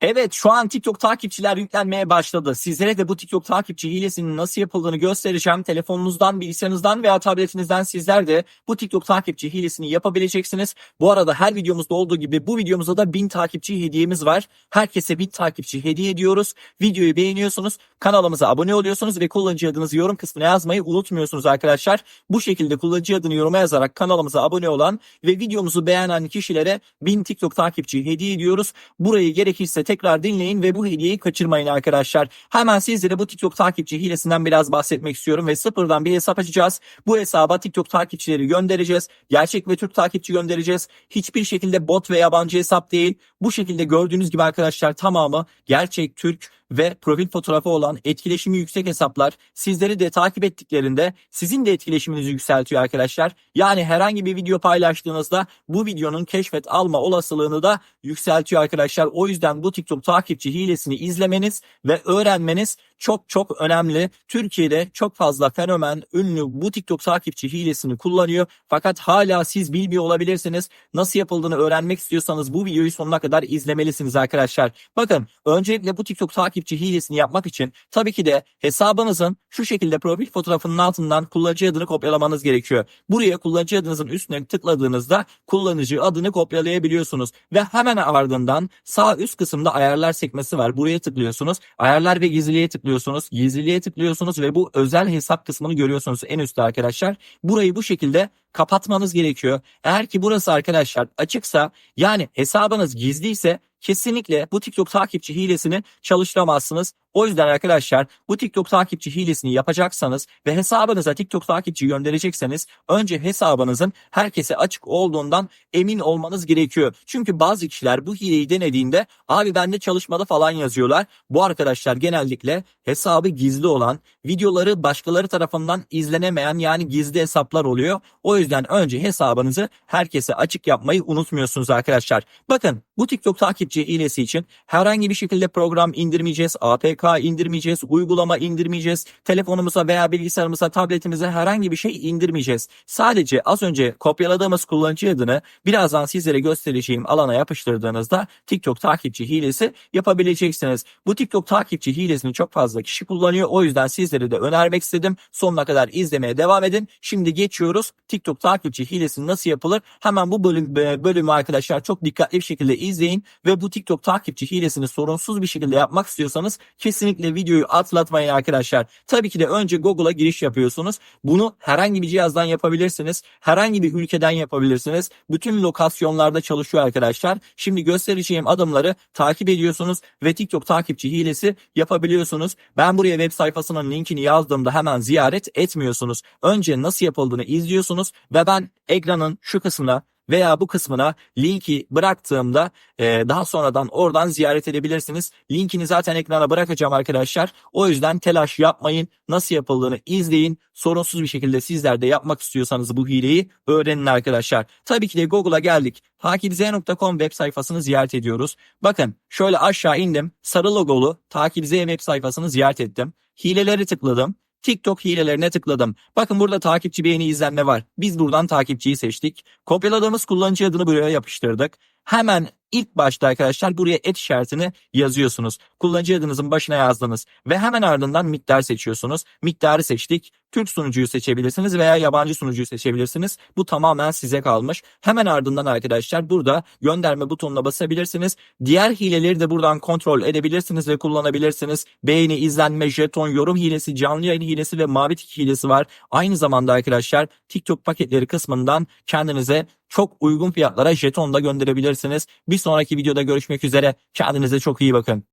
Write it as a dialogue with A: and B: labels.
A: Evet şu an TikTok takipçiler yüklenmeye başladı. Sizlere de bu TikTok takipçi hilesinin nasıl yapıldığını göstereceğim. Telefonunuzdan, bilgisayarınızdan veya tabletinizden sizler de bu TikTok takipçi hilesini yapabileceksiniz. Bu arada her videomuzda olduğu gibi bu videomuzda da 1000 takipçi hediyemiz var. Herkese 1000 takipçi hediye ediyoruz. Videoyu beğeniyorsunuz, kanalımıza abone oluyorsunuz ve kullanıcı adınızı yorum kısmına yazmayı unutmuyorsunuz arkadaşlar. Bu şekilde kullanıcı adını yoruma yazarak kanalımıza abone olan ve videomuzu beğenen kişilere 1000 TikTok takipçi hediye ediyoruz. Burayı gerekirse tekrar dinleyin ve bu hediyeyi kaçırmayın arkadaşlar. Hemen sizlere bu TikTok takipçi hilesinden biraz bahsetmek istiyorum ve sıfırdan bir hesap açacağız. Bu hesaba TikTok takipçileri göndereceğiz. Gerçek ve Türk takipçi göndereceğiz. Hiçbir şekilde bot ve yabancı hesap değil. Bu şekilde gördüğünüz gibi arkadaşlar tamamı gerçek Türk ve profil fotoğrafı olan etkileşimi yüksek hesaplar sizleri de takip ettiklerinde sizin de etkileşiminizi yükseltiyor arkadaşlar. Yani herhangi bir video paylaştığınızda bu videonun keşfet alma olasılığını da yükseltiyor arkadaşlar. O yüzden bu TikTok takipçi hilesini izlemeniz ve öğrenmeniz çok çok önemli. Türkiye'de çok fazla fenomen, ünlü bu TikTok takipçi hilesini kullanıyor. Fakat hala siz bilmiyor olabilirsiniz. Nasıl yapıldığını öğrenmek istiyorsanız bu videoyu sonuna kadar izlemelisiniz arkadaşlar. Bakın öncelikle bu TikTok takipçi hilesini yapmak için tabii ki de hesabınızın şu şekilde profil fotoğrafının altından kullanıcı adını kopyalamanız gerekiyor. Buraya kullanıcı adınızın üstüne tıkladığınızda kullanıcı adını kopyalayabiliyorsunuz ve hemen ardından sağ üst kısımda ayarlar sekmesi var. Buraya tıklıyorsunuz. Ayarlar ve gizliliğe tıklıyorsunuz. Gizliliğe tıklıyorsunuz ve bu özel hesap kısmını görüyorsunuz en üstte arkadaşlar. Burayı bu şekilde kapatmanız gerekiyor. Eğer ki burası arkadaşlar açıksa yani hesabınız gizliyse kesinlikle bu TikTok takipçi hilesini çalıştıramazsınız. O yüzden arkadaşlar bu TikTok takipçi hilesini yapacaksanız ve hesabınıza TikTok takipçi gönderecekseniz önce hesabınızın herkese açık olduğundan emin olmanız gerekiyor. Çünkü bazı kişiler bu hileyi denediğinde abi bende çalışmadı falan yazıyorlar. Bu arkadaşlar genellikle hesabı gizli olan videoları başkaları tarafından izlenemeyen yani gizli hesaplar oluyor. O yüzden önce hesabınızı herkese açık yapmayı unutmuyorsunuz arkadaşlar. Bakın bu TikTok takipçi hilesi için herhangi bir şekilde program indirmeyeceğiz, APK indirmeyeceğiz, uygulama indirmeyeceğiz, telefonumuza veya bilgisayarımıza, tabletimize herhangi bir şey indirmeyeceğiz. Sadece az önce kopyaladığımız kullanıcı adını birazdan sizlere göstereceğim alana yapıştırdığınızda TikTok takipçi hilesi yapabileceksiniz. Bu TikTok takipçi hilesini çok fazla kişi kullanıyor. O yüzden sizlere de önermek istedim. Sonuna kadar izlemeye devam edin. Şimdi geçiyoruz. TikTok takipçi hilesi nasıl yapılır? Hemen bu bölüm bölümü arkadaşlar çok dikkatli bir şekilde izleyin ve bu TikTok takipçi hilesini sorunsuz bir şekilde yapmak istiyorsanız kesinlikle videoyu atlatmayın arkadaşlar. Tabii ki de önce Google'a giriş yapıyorsunuz. Bunu herhangi bir cihazdan yapabilirsiniz. Herhangi bir ülkeden yapabilirsiniz. Bütün lokasyonlarda çalışıyor arkadaşlar. Şimdi göstereceğim adımları takip ediyorsunuz ve TikTok takipçi hilesi yapabiliyorsunuz. Ben buraya web sayfasının linkini yazdığımda hemen ziyaret etmiyorsunuz. Önce nasıl yapıldığını izliyorsunuz ve ben ekranın şu kısmına veya bu kısmına linki bıraktığımda e, daha sonradan oradan ziyaret edebilirsiniz. Linkini zaten ekrana bırakacağım arkadaşlar. O yüzden telaş yapmayın. Nasıl yapıldığını izleyin. Sorunsuz bir şekilde sizler de yapmak istiyorsanız bu hileyi öğrenin arkadaşlar. Tabii ki de Google'a geldik. Takipz.com web sayfasını ziyaret ediyoruz. Bakın şöyle aşağı indim. Sarı logolu Takipz web sayfasını ziyaret ettim. Hileleri tıkladım. TikTok hilelerine tıkladım. Bakın burada takipçi beğeni izlenme var. Biz buradan takipçiyi seçtik. Kopyaladığımız kullanıcı adını buraya yapıştırdık. Hemen ilk başta arkadaşlar buraya et işaretini yazıyorsunuz. Kullanıcı adınızın başına yazdınız ve hemen ardından miktar seçiyorsunuz. Miktarı seçtik. Türk sunucuyu seçebilirsiniz veya yabancı sunucuyu seçebilirsiniz. Bu tamamen size kalmış. Hemen ardından arkadaşlar burada gönderme butonuna basabilirsiniz. Diğer hileleri de buradan kontrol edebilirsiniz ve kullanabilirsiniz. Beğeni, izlenme, jeton, yorum hilesi, canlı yayın hilesi ve mavi tik hilesi var. Aynı zamanda arkadaşlar TikTok paketleri kısmından kendinize çok uygun fiyatlara jeton da gönderebilirsiniz. Bir sonraki videoda görüşmek üzere. Kendinize çok iyi bakın.